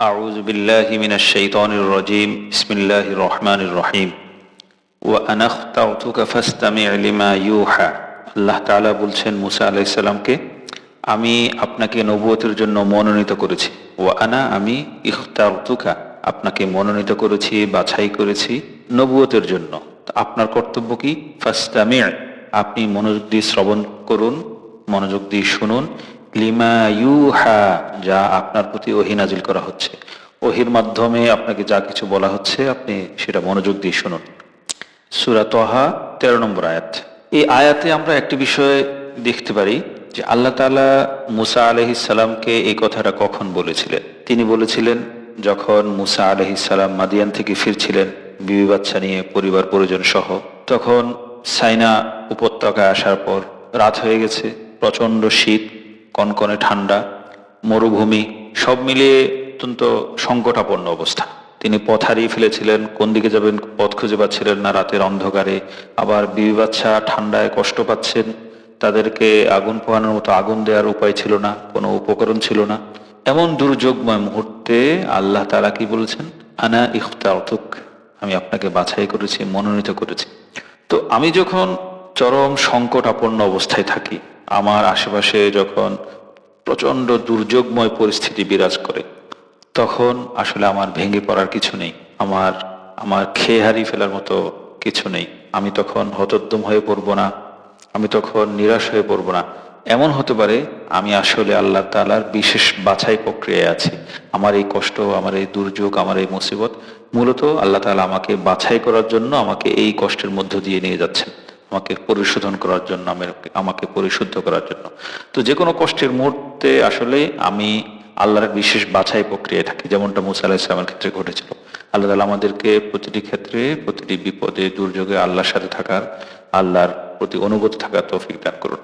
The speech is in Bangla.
أعوذ بالله من الشيطان الرجيم بسم الله الرحمن الرحيم وأنا اخترتك فاستمع لما يوحى আল্লাহ তাআলা বলছেন মুসা আলাইহিস সালামকে আমি আপনাকে নবুয়তের জন্য মনোনীত করেছি ও আনা আমি ইখতারতুকা আপনাকে মনোনীত করেছি বাছাই করেছি নবুয়তের জন্য তো আপনার কর্তব্য কি ফাস্তামি আপনি মনোযোগ দিয়ে শ্রবণ করুন মনোযোগ দিয়ে শুনুন লিমা ইউহা, যা আপনার প্রতি ওহি নাজিল করা হচ্ছে। ওহির মাধ্যমে আপনাকে যা কিছু বলা হচ্ছে, আপনি সেটা মনোযোগ দিয়ে শুনুন। সুরা তহা, তেরো নম্বর আয়াত। এই আয়াতে আমরা একটি বিষয় দেখতে পারি যে আল্লাহ তাআলা মুসা আলহিসাল্লামকে এই কথাটা কখন বলেছিলেন? তিনি বলেছিলেন, যখন মুসা আলহিসাল্লাম মাদিয়ান থেকে ফিরছিলেন, বিবি বাচ্চা নিয়ে পরিবার পরিজন সহ, তখন সাইনা উপত্যকায় আসার পর রাত হয়ে গেছে প্রচণ্ড শীত কনকনে ঠান্ডা, মরুভূমি, সব মিলিয়ে অত্যন্ত সংকটাপন্ন অবস্থা। তিনি পথ হারিয়ে ফেলেছিলেন, কোন দিকে যাবেন, পথ খুঁজে পাচ্ছিলেন না, রাতের অন্ধকারে। আবার বিবি বাচ্চা ঠান্ডায় কষ্ট পাচ্ছেন, তাদেরকে আগুন পোহানোর মতো আগুন দেওয়ার উপায় ছিল না, কোনো উপকরণ ছিল না। এমন দুর্যোগময় মুহূর্তে আল্লাহ তারা কি বলছেন? আনা ইখতারতুক আমি আপনাকে বাছাই করেছি, মনোনীত করেছি। তো আমি যখন চরম সংকটাপন্ন অবস্থায় থাকি আমার আশেপাশে যখন প্রচণ্ড দুর্যোগময় পরিস্থিতি বিরাজ করে, তখন আসলে আমার ভেঙে পড়ার কিছু নেই। আমার আমার খেয়ে হারিয়ে ফেলার মতো কিছু নেই। আমি তখন হতোদ্যম হয়ে পড়ব না। আমি তখন নিরাশ হয়ে পড়ব না। এমন হতে পারে আমি আসলে আল্লাহ তালার বিশেষ বাছাই প্রক্রিয়ায় আছি। আমার এই কষ্ট, আমার এই দুর্যোগ, আমার এই মুসিবত মূলত আল্লাহ তালা আমাকে বাছাই করার জন্য আমাকে এই কষ্টের মধ্য দিয়ে নিয়ে যাচ্ছেন। আমাকে পরিশোধন করার জন্য আমাকে পরিশুদ্ধ করার জন্য। তো যে কোনো কষ্টের মুহূর্তে আসলে আমি আল্লাহর বিশেষ বাছাই প্রক্রিয়ায় থাকি, যেমনটা মুসা আলাহ ইসলামের ক্ষেত্রে ঘটেছিল। আল্লাহ তালা আমাদেরকে প্রতিটি ক্ষেত্রে, প্রতিটি বিপদে, দুর্যোগে আল্লাহর সাথে থাকার, আল্লাহর প্রতি অনুগত থাকার তৌফিক দান করুন।